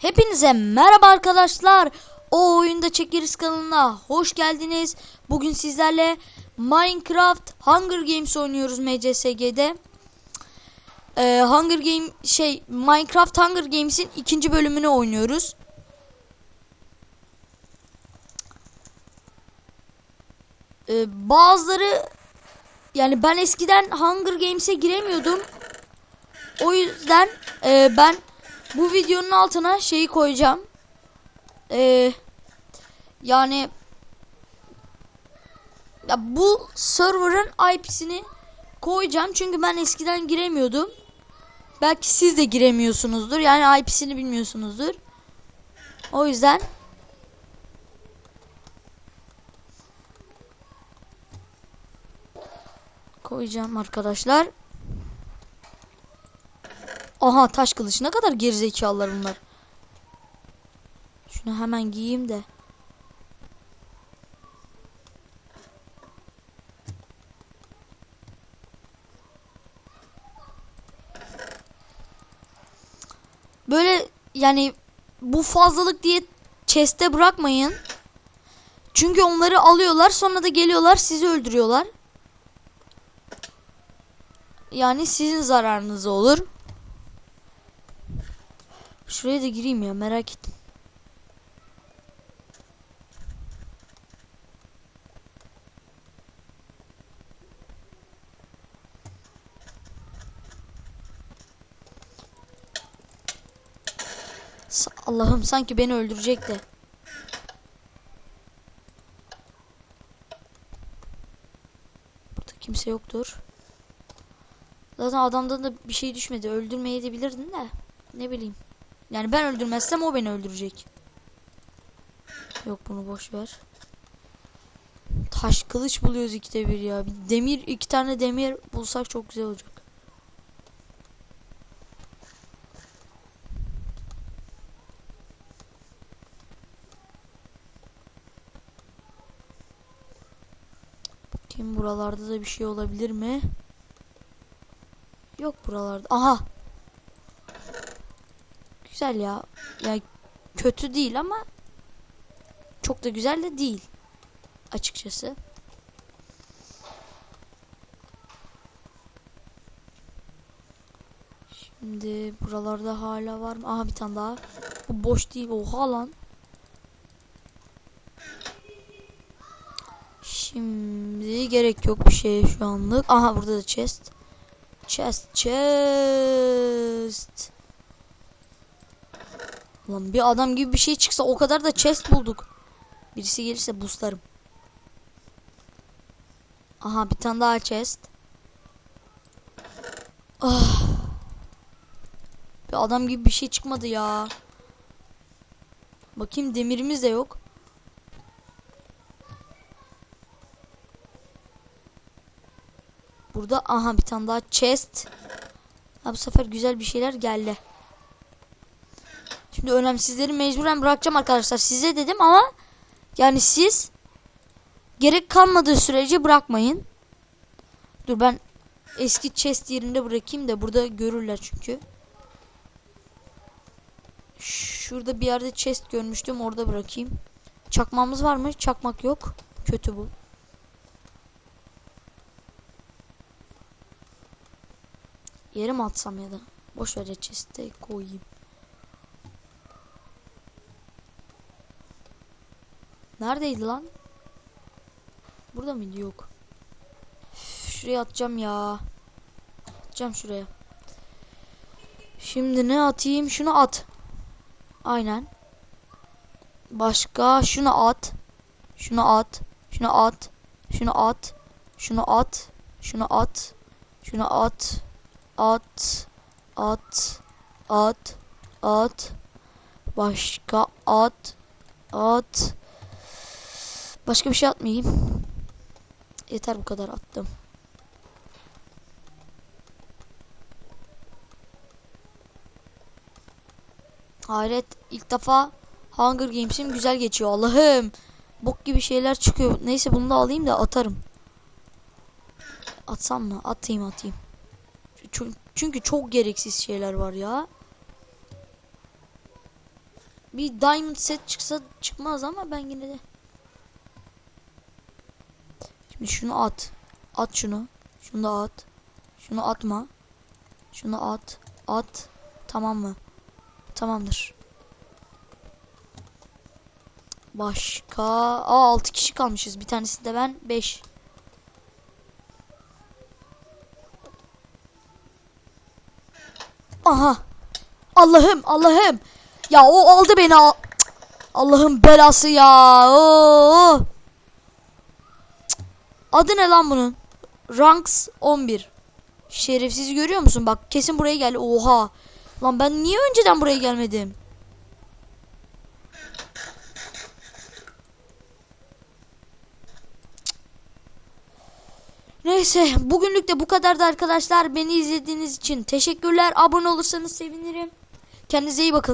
Hepinize merhaba arkadaşlar. O oyunda çekeriz kanalına hoş geldiniz. Bugün sizlerle Minecraft Hunger Games oynuyoruz MCSG'de. Ee, Hunger Game şey Minecraft Hunger Games'in ikinci bölümünü oynuyoruz. Ee, bazıları yani ben eskiden Hunger Games'e giremiyordum. O yüzden e, ben bu videonun altına şeyi koyacağım. Ee, yani ya bu server'ın IP'sini koyacağım çünkü ben eskiden giremiyordum. Belki siz de giremiyorsunuzdur. Yani IP'sini bilmiyorsunuzdur. O yüzden koyacağım arkadaşlar. Aha taş kılıç ne kadar gerizekalılar bunlar. Şunu hemen giyeyim de. Böyle yani bu fazlalık diye chest'e bırakmayın. Çünkü onları alıyorlar sonra da geliyorlar sizi öldürüyorlar. Yani sizin zararınız olur. Şuraya da gireyim ya merak ettim. Allah'ım sanki beni öldürecek de. Burada kimse yoktur. Zaten adamdan da bir şey düşmedi. Öldürmeyi de bilirdin de. Ne bileyim. Yani ben öldürmezsem o beni öldürecek. Yok bunu boş ver. Taş kılıç buluyoruz ikide bir ya. Bir demir iki tane demir bulsak çok güzel olacak. Bakayım buralarda da bir şey olabilir mi? Yok buralarda. Aha. Güzel ya. Ya kötü değil ama çok da güzel de değil açıkçası. Şimdi buralarda hala var mı? Aha bir tane daha. Bu boş değil. Oha lan. Şimdi gerek yok bir şeye şu anlık. Aha burada da chest. Chest, chest. Lan bir adam gibi bir şey çıksa o kadar da chest bulduk. Birisi gelirse boostlarım. Aha bir tane daha chest. Ah. Bir adam gibi bir şey çıkmadı ya. Bakayım demirimiz de yok. Burada aha bir tane daha chest. Ha, bu sefer güzel bir şeyler geldi. Şimdi önemsizleri mecburen bırakacağım arkadaşlar. Size dedim ama yani siz gerek kalmadığı sürece bırakmayın. Dur ben eski chest yerinde bırakayım da burada görürler çünkü. Şurada bir yerde chest görmüştüm orada bırakayım. Çakmamız var mı? Çakmak yok. Kötü bu. Yere atsam ya da? Boş ver chest'e koyayım. Neredeydi lan? Burada mıydı? Yok. Üf, şuraya atacağım ya. Atacağım şuraya. Şimdi ne atayım? Şunu at. Aynen. Başka şunu at. Şunu at. Şunu at. Şunu at. Şunu at. Şunu at. Şunu at. At. At. At. At. Başka at. At. Başka bir şey atmayayım. Yeter bu kadar attım. Hayret ilk defa Hunger Games'im güzel geçiyor Allah'ım. Bok gibi şeyler çıkıyor. Neyse bunu da alayım da atarım. Atsam mı? Atayım atayım. Çünkü, çok gereksiz şeyler var ya. bir diamond set çıksa çıkmaz ama ben yine de. Şimdi şunu at. At şunu. Şunu da at. Şunu atma. Şunu at. At. Tamam mı? Tamamdır. Başka. Aa 6 kişi kalmışız. Bir tanesi de ben 5. Aha. Allah'ım Allah'ım. Ya o aldı beni. al- Cık. Allah'ın belası ya. Oo. Adı ne lan bunun? Ranks 11. Şerefsiz görüyor musun? Bak kesin buraya gel. Oha. Lan ben niye önceden buraya gelmedim? Neyse bugünlük de bu kadardı arkadaşlar. Beni izlediğiniz için teşekkürler. Abone olursanız sevinirim. Kendinize iyi bakın.